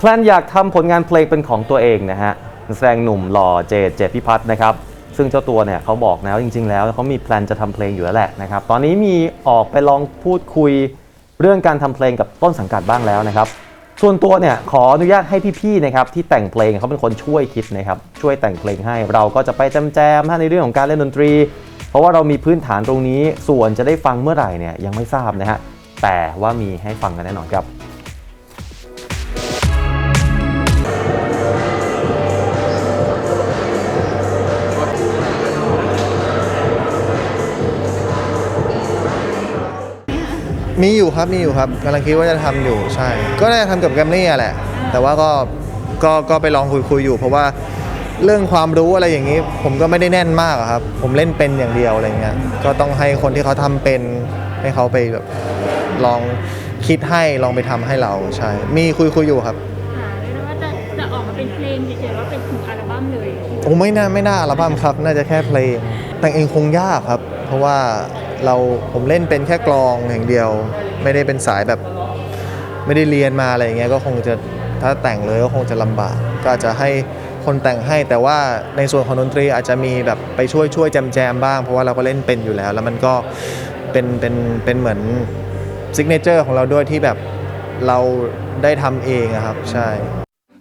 แพลนอยากทำผลงานเพลงเป็นของตัวเองนะฮะแสดงหนุ่มหล่อเจดเจพิพัฒน์นะครับ ซึ่งเจ้าตัวเนี่ยเขาบอกนะว่าจริง ๆ แล้วเขามีแพลนจะทำเพลงอยู่แล้วแหละนะครับ ตอนนี้มีออกไปลองพูดคุยเรื่องการทำเพลงกับต้นสังกัดบ้างแล้วนะครับ ส่วนตัวเนี่ยขออนุญาตให้พี่ๆนะครับที่แต่งเพลงเขาเป็นคนช่วยคิดนะครับช่วยแต่งเพลงให้เราก็จะไปแจมๆในเรื่องของการเล่นดนตรี เพราะว่าเรามีพื้นฐานตรงนี้ส่วนจะได้ฟังเมื่อไหร่เนี่ยยังไม่ทราบนะฮะแต่ว่ามีให้ฟังกันแน่นอนครับ มีอยู่ครับมีอยู่ครับกำลังคิดว่าจะทำอยู่ใช่ ก็ได้ทำกับแกรมมี่อะแหละ แต่ว่าก็ก็ก็ไปลองคุยคุยอยู่ เพราะว่าเรื่องความรู้อะไรอย่างนี้ ผมก็ไม่ได้แน่นมากอะครับ ผมเล่นเป็นอย่างเดียวอะไรเงี้ยก็ต้องให้คนที่เขาทำเป็นให้เขาไปแบบลองคิดให้ลองไปทำให้เราใช่ มีคุยคุยอยู่ครับ ค่ะเรียกได้ว่าจะจะออกมาเป็นเพลงเฉยๆว่าเป็นถึงอัลบั้มเลย โอ้ไม่น่าไม่น่าอัลบั้มครับ น่าจะแค่เพลงแต่งเองคงยากครับ เพราะว่า เราผมเล่นเป็นแค่กลองอย่างเดียว ไม่ได้เป็นสายแบบไม่ได้เรียนมาอะไรอย่างเงี้ยก็คงจะถ้าแต่งเลยก็คงจะลำบาก ก็จะให้คนแต่งให้แต่ว่าในส่วนของดนตรีอาจจะมีแบบไปช่วยช่วยแจมแจมบ้าง เพราะว่าเราก็เล่นเป็นอยู่แล้ว แล้วมันก็เป็นเป็นเป็นเหมือนซิกเนเจอร์ของเราด้วยที่แบบเราได้ทำเองครับ ใช่